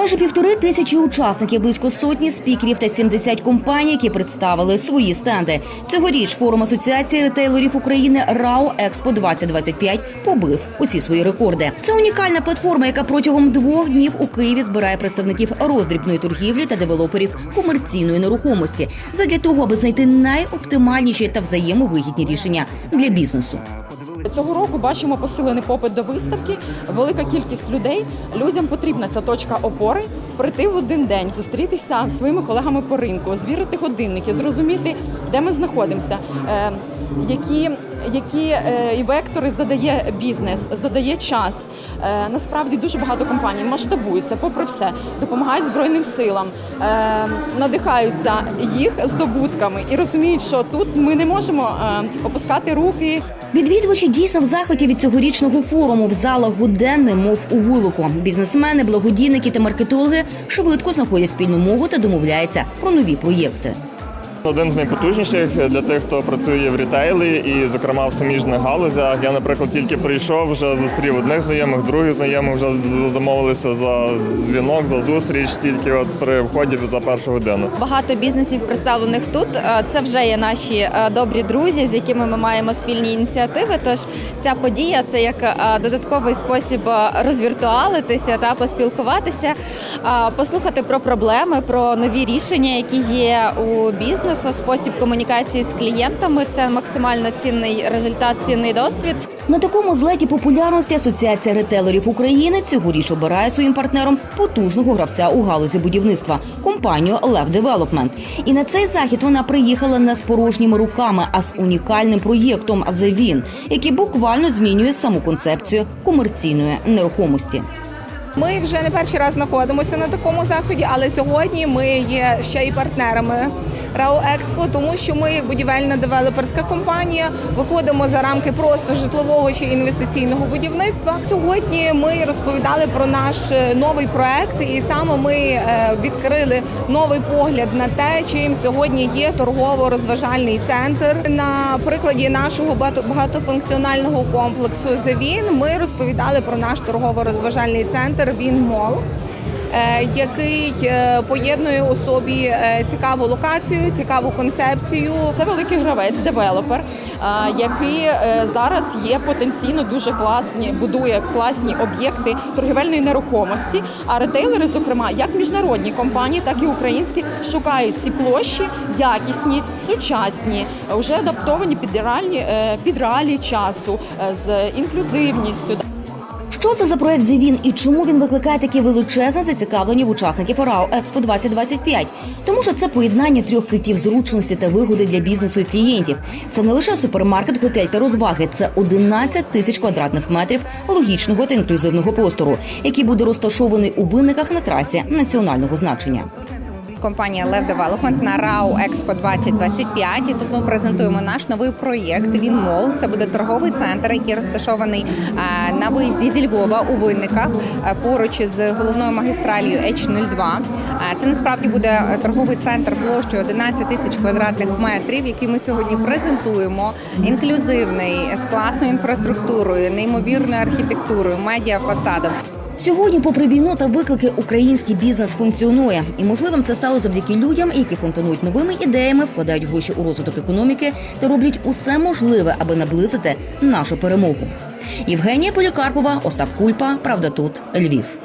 Майже півтори тисячі учасників, близько сотні спікерів та 70 компаній, які представили свої стенди. Цьогоріч форум асоціації ретейлерів України РАО Експо 2025 побив усі свої рекорди. Це унікальна платформа, яка протягом двох днів у Києві збирає представників роздрібної торгівлі та девелоперів комерційної нерухомості задля того, аби знайти найоптимальніші та взаємовигідні рішення для бізнесу. Цього року бачимо посилений попит до виставки, велика кількість людей. Людям потрібна ця точка опори, прийти в один день, зустрітися з своїми колегами по ринку, звірити годинники, зрозуміти, де ми знаходимося, е, які, які е, і вектори задає бізнес, задає час. Е, насправді дуже багато компаній масштабуються, попри все, допомагають збройним силам, е, надихаються їх здобутками і розуміють, що тут ми не можемо опускати руки. Відвідувачі дійсно в захваті від цьогорічного форуму в залах годенне, мов у вулику. Бізнесмени, благодійники та маркетологи швидко знаходять спільну мову та домовляються про нові проєкти. Один з найпотужніших для тих, хто працює в рітейлі і, зокрема, в суміжних галузях. Я, наприклад, тільки прийшов, вже зустрів одних знайомих, других знайомих вже домовилися за дзвінок, за зустріч тільки от при вході за першу годину. Багато бізнесів представлених тут. Е, Це вже є наші е, добрі друзі, з якими ми маємо спільні ініціативи. Тож ця подія це як е, додатковий спосіб розвіртуалитися та поспілкуватися, послухати про проблеми, про нові рішення, які є у бізнесу, спосіб комунікації з клієнтами. Це максимально цінний результат, цінний досвід. На такому злеті популярності Асоціація ретейлерів України цьогоріч обирає своїм партнером потужного гравця у галузі будівництва компанію Лев Девелопмент. І на цей захід вона приїхала не з порожніми руками, а з унікальним проєктом «Зевін», який буквально змінює саму концепцію комерційної нерухомості. Ми вже не перший раз знаходимося на такому заході, але сьогодні ми є ще й партнерами РАО Експо, тому що ми, як будівельна девелоперська компанія, виходимо за рамки просто житлового чи інвестиційного будівництва. Сьогодні ми розповідали про наш е, новий проект, і саме ми е, відкрили новий погляд на те, чим сьогодні є торгово-розважальний центр. На прикладі нашого багато- багатофункціонального комплексу «Зевін» ми розповідали про наш торгово-розважальний центр Він Мол. Який е, поєднує у собі е, цікаву локацію, цікаву концепцію. Це великий гравець, девелопер, який е, зараз є потенційно дуже класні, будує класні об'єкти торгівельної нерухомості. А ретейлери, зокрема, як міжнародні компанії, так і українські, шукають ці площі якісні, сучасні, вже адаптовані під реальні е, під реалії часу е, з інклюзивністю. Що це за проект «Зевін» і чому він викликає таке величезне зацікавлення в учасників РАО Експо 2025? Тому що це поєднання трьох китів зручності та вигоди для бізнесу і клієнтів. Це не лише супермаркет, готель та розваги. Це 11 тисяч квадратних метрів логічного та інклюзивного простору, який буде розташований у виниках на трасі національного значення. Компанія Lev Development на RAO Expo 2025. І тут ми презентуємо наш новий проєкт Вінмол. Це буде торговий центр, який розташований на виїзді зі Львова у Винниках поруч з головною магістралію H02. Е, Це насправді буде е, торговий центр площею 11 тисяч квадратних метрів, який ми сьогодні презентуємо. Інклюзивний з класною інфраструктурою, неймовірною архітектурою, медіа фасадом. Сьогодні, попри війну та виклики, український бізнес функціонує, і можливим це стало завдяки людям, які фонтанують новими ідеями, вкладають гроші у розвиток економіки та роблять усе можливе, аби наблизити нашу перемогу. Євгенія Полікарпова, Остап Кульпа. Правда, тут Львів.